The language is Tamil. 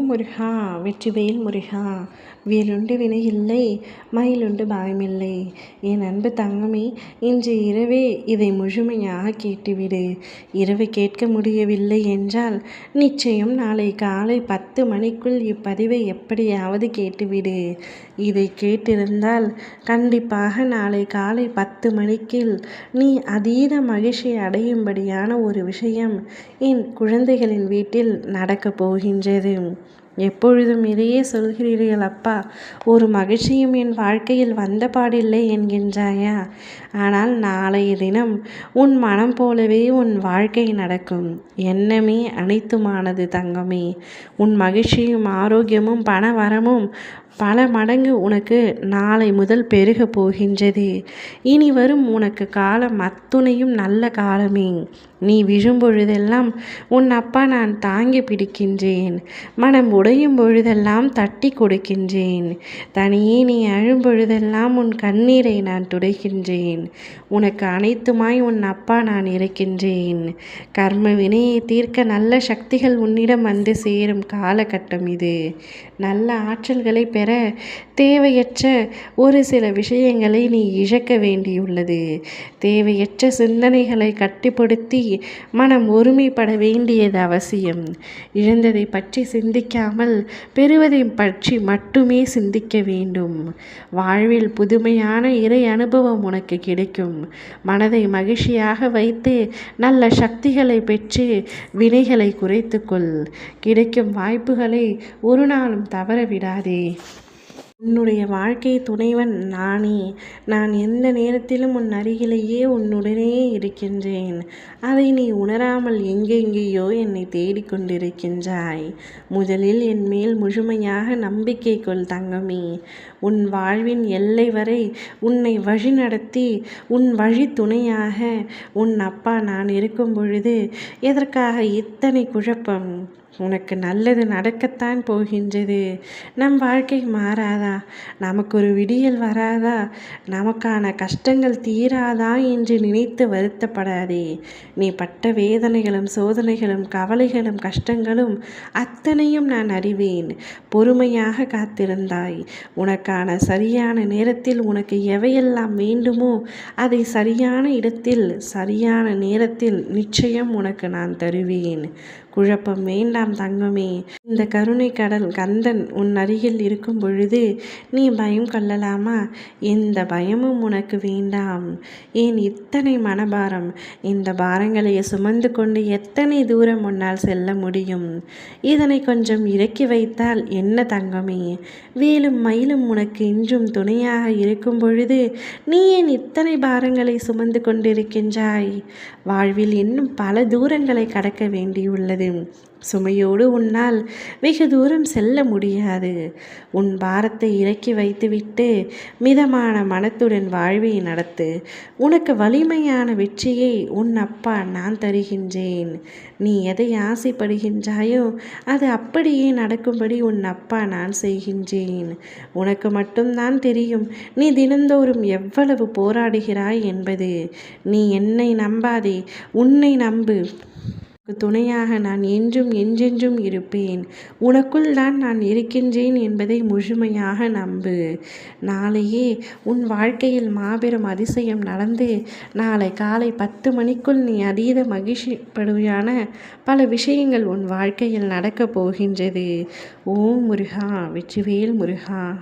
முருகா வெற்றிவேல் முருகா. வேலுண்டு வினை இல்லை மயிலுண்டு பயமில்லை. என் அன்பு தங்கமே இன்று இரவே இதை முழுமையாக கேட்டுவிடு. இரவு கேட்க முடியவில்லை என்றால் நிச்சயம் நாளை காலை பத்து மணிக்குள் இப்பதிவை எப்படியாவது கேட்டுவிடு. இதை கேட்டிருந்தால் கண்டிப்பாக நாளை காலை பத்து மணிக்கில் நீ அதீத மகிழ்ச்சி அடையும்படியான ஒரு விஷயம் என் குழந்தைகளின் வீட்டில் நடக்கப் போகின்றது. எப்பொழுதும் இதையே சொல்கிறீர்கள் அப்பா ஒரு மகிழ்ச்சியும் என் வாழ்க்கையில் வந்த பாடில்லை என்கின்றாயா? ஆனால் நாளைய தினம் உன் மனம் போலவே உன் வாழ்க்கை நடக்கும். எண்ணமே அனைத்துமானது தங்கமே. உன் மகிழ்ச்சியும் ஆரோக்கியமும் பண வரமும் பல மடங்கு உனக்கு நாளை முதல் பெருக போகின்றது. இனி வரும் உனக்கு காலம் அத்துணையும் நல்ல காலமே. நீ விழும் பொழுதெல்லாம் உன் அப்பா நான் தாங்கி பிடிக்கின்றேன். மனம் உடையும் பொழுதெல்லாம் தட்டி கொடுக்கின்றேன். தனியே நீ அழும் பொழுதெல்லாம் உன் கண்ணீரை நான் துடைக்கின்றேன். உனக்கு அனைத்துமாய் உன் அப்பா நான் இருக்கின்றேன் கர்ம வினையை தீர்க்க நல்ல சக்திகள் உன்னிடம் வந்து சேரும் காலகட்டம் இது. நல்ல ஆற்றல்களை பெற தேவையற்ற ஒரு சில விஷயங்களை நீ இழக்க வேண்டியுள்ளது. தேவையற்ற சிந்தனைகளை கட்டுப்படுத்தி மனம் ஒருமைப்பட வேண்டியது அவசியம். இழந்ததை பற்றி சிந்திக்காமல் பெறுவதை பற்றி மட்டுமே சிந்திக்க வேண்டும். வாழ்வில் புதுமையான இறை அனுபவம் உனக்கு கிடைக்கும். மனதை மகிழ்ச்சியாக வைத்து நல்ல சக்திகளை பெற்று வினைகளை குறைத்துக்கொள். கிடைக்கும் வாய்ப்புகளை ஒரு நாளும் தவற விடாதே. உன்னுடைய வாழ்க்கை துணைவன் நானே. நான் எந்த நேரத்திலும் உன் அருகிலேயே உன்னுடனே இருக்கின்றேன். அதை நீ உணராமல் எங்கெங்கேயோ என்னை தேடிக்கொண்டிருக்கின்றாய் முதலில் என் மேல் முழுமையாக நம்பிக்கை கொள் தங்கமே. உன் வாழ்வின் எல்லை வரை உன்னை வழிநடத்தி உன் வழி துணையாக உன் அப்பா நான் இருக்கும் பொழுது எதற்காக இத்தனை குழப்பம்? உனக்கு நல்லது நடக்கத்தான் போகின்றது. நம் வாழ்க்கை மாறாதா? நமக்கு ஒரு விடியல் வராதா? நமக்கான கஷ்டங்கள் தீராதா என்று நினைத்து வருத்தப்படாதே. நீ பட்ட வேதனைகளும் சோதனைகளும் கவலைகளும் கஷ்டங்களும் அத்தனையும் நான் அறிவேன். பொறுமையாக காத்திருந்தாய். உனக்கான சரியான நேரத்தில் உனக்கு எவையெல்லாம் வேண்டுமோ அதை சரியான இடத்தில் சரியான நேரத்தில் நிச்சயம் உனக்கு நான் தருவேன். குழப்பம் வேண்டாம் தங்கமே. இந்த கருணை கடல் கந்தன் உன் அருகில் இருக்கும் பொழுது நீ பயம் கொள்ளலாமா? எந்த பயமும் உனக்கு வேண்டாம். ஏன் இத்தனை மனபாரம்? இந்த பாரங்களை சுமந்து கொண்டு எத்தனை தூரம் உன்னால் செல்ல முடியும்? இதனை கொஞ்சம் இறக்கி வைத்தால் என்ன தங்கமே? வேலும் மயிலும் உனக்கு இன்றும் துணையாக இருக்கும் பொழுது நீ ஏன் இத்தனை பாரங்களை சுமந்து கொண்டிருக்கின்றாய்? வாழ்வில் இன்னும் பல தூரங்களை கடக்க வேண்டியுள்ளது. சுமையோடு உன்னால் வெகு தூரம் செல்ல முடியாது. உன் பாரத்தை இறக்கி வைத்துவிட்டு மிதமான மனத்துடன் வாழ்வை நடத்து. உனக்கு வலிமையான வெற்றியை உன் அப்பா நான் தருகின்றேன். நீ எதை ஆசைப்படுகின்றாயோ அது அப்படியே நடக்கும்படி உன் அப்பா நான் செய்கின்றேன். உனக்கு மட்டும்தான் தெரியும் நீ தினந்தோறும் எவ்வளவு போராடுகிறாய் என்பது. நீ என்னை நம்பாதே உன்னை நம்பு. துணையாக நான் என்றும் என்றென்றும் இருப்பேன். உனக்குள் தான் நான் இருக்கின்றேன் என்பதை முழுமையாக நம்பு. நாளையே உன் வாழ்க்கையில் மாபெரும் அதிசயம் நடந்து நாளை காலை பத்து மணிக்குள் நீ அதீத மகிழ்ச்சிப்படுவையான பல விஷயங்கள் உன் வாழ்க்கையில் நடக்கப் போகின்றது. ஓம் முருகா வெற்றிவேல் முருகா.